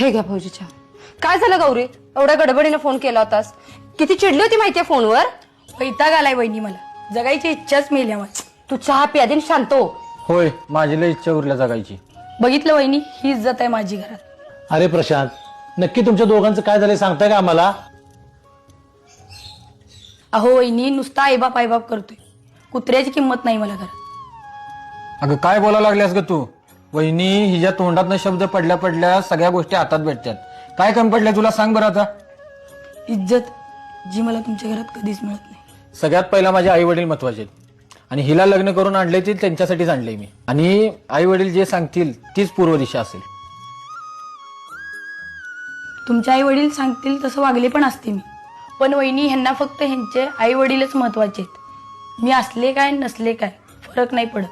हे घ्या भाऊजीच्या. काय झालं गौरी? एवढ्या गडबडीने फोन केला होतास. किती चिडली होती माहितीये फोनवर? वैताग आलाय वहिनी मला. जगायची इच्छाच मेली माझी. तू चहा प्यादीन शांत हो. होय माझी लय इच्छा उरल्या जगायची. बघितलं वहिनी ही इज्जत आहे माझी घरात. अरे प्रशांत नक्की तुमच्या दोघांचं काय झालंय सांगताय का आम्हाला? अहो वहिनी नुसता आईबाप आईबाप करतोय. कुत्र्याची किंमत नाही मला घरात. अगं काय बोलायला लागल्यास ग तू? वहिनी हिच्या तोंडात शब्द पडल्या पडल्या सगळ्या गोष्टी हातात भेटतात. काय कमी पडल्या तुला सांग बरं आता. इज्जत जी मला तुमच्या घरात कधीच मिळत नाही. सगळ्यात पहिला माझे आई वडील महत्त्वाचे आहेत. आणि हिला लग्न करून आणले ते त्यांच्यासाठीच आणले मी. आणि आई वडील जे सांगतील तीच पूर्व दिशा असेल. तुमचे आई वडील सांगतील तसं वागले पण असते मी. पण वहिनी ह्यांना फक्त ह्यांचे आई वडीलच महत्त्वाचे आहेत. मी असले काय नसले काय फरक नाही पडत.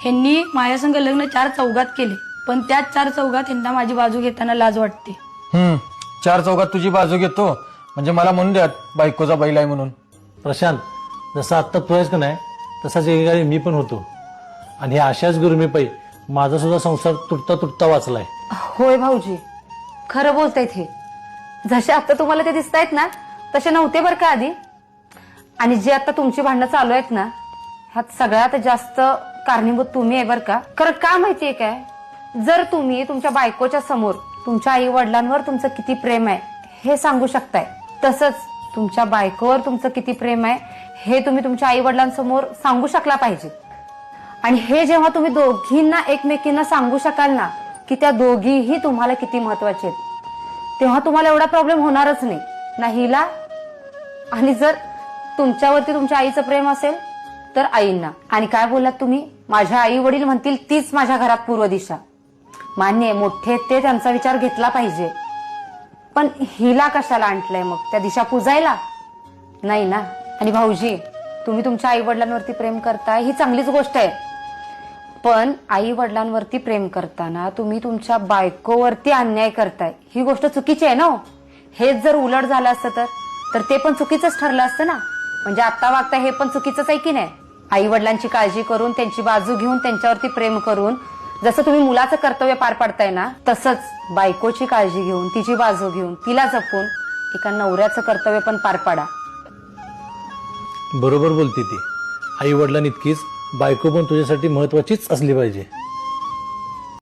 ह्यांनी माझ्यासंग लग्न चार चौघात केले. पण त्याच चार चौघात ह्यांना माझी बाजू घेताना लाज वाटते. हम्म. चार चौकात तुझी बाजू घेतो. म्हणजे मला म्हणून द्यात बायकोचा बैल आहे म्हणून. प्रशांत जसं आत्ता का नाही तसाच एकेकाळी मी पण होतो. आणि ह्या अशाच गुरुमीपायी माझा सुद्धा संसार तुटता तुटता वाचलाय. होय भाऊजी खरं बोलतायत हे. जसे आता तुम्हाला ते दिसत आहेत ना तसे नव्हते बरं का आधी. आणि जे आता तुमची भांडणं चालू आहेत ना ह्यात सगळ्यात जास्त कारणीभूत तुम्ही आहे बरं का? खरं का माहितीये काय? जर तुम्ही तुमच्या बायकोच्या समोर तुमच्या आई वडिलांवर तुमचं किती प्रेम आहे हे सांगू शकताय. तसंच तुमच्या बायकोवर तुमचं किती प्रेम आहे हे तुम्ही तुमच्या आई वडिलांसमोर सांगू शकला पाहिजे. आणि हे जेव्हा तुम्ही दोघींना एकमेकींना सांगू शकाल ना की त्या दोघीही तुम्हाला किती महत्त्वाचे आहेत. तेव्हा तुम्हाला एवढा प्रॉब्लेम होणारच नाही. ना हिला आणि जर तुमच्यावरती तुमच्या आईचं प्रेम असेल तर आईंना. आणि काय बोललात तुम्ही? माझ्या आई वडील म्हणतील तीच माझ्या घरात पूर्व दिशा मान्य आहे, मोठे ते त्यांचा विचार घेतला पाहिजे. पण हिला कशाला आणलंय मग? त्या दिशा पुजायला? नाही ना? आणि भाऊजी तुम्ही तुमच्या आई वडिलांवरती प्रेम करताय ही चांगलीच गोष्ट आहे. पण आई वडिलांवरती प्रेम करताना तुम्ही तुमच्या बायकोवरती अन्याय करताय. ही गोष्ट चुकीची आहे ना हो? हेच जर उलट झालं असतं तर? तर ते पण चुकीचंच ठरलं असतं ना? म्हणजे आता वागता हे पण चुकीचंच आहे की नाही? आई वडिलांची काळजी करून त्यांची बाजू घेऊन त्यांच्यावरती प्रेम करून जसं तुम्ही मुलाचं कर्तव्य पार पाडताय ना तसंच बायकोची काळजी घेऊन तिची बाजू घेऊन तिला जपून एका नवऱ्याचं कर्तव्य पण पार पाडा. बरोबर बोलते ती. आई वडिलांइतकीच बायको पण तुझ्यासाठी महत्वाचीच असली पाहिजे.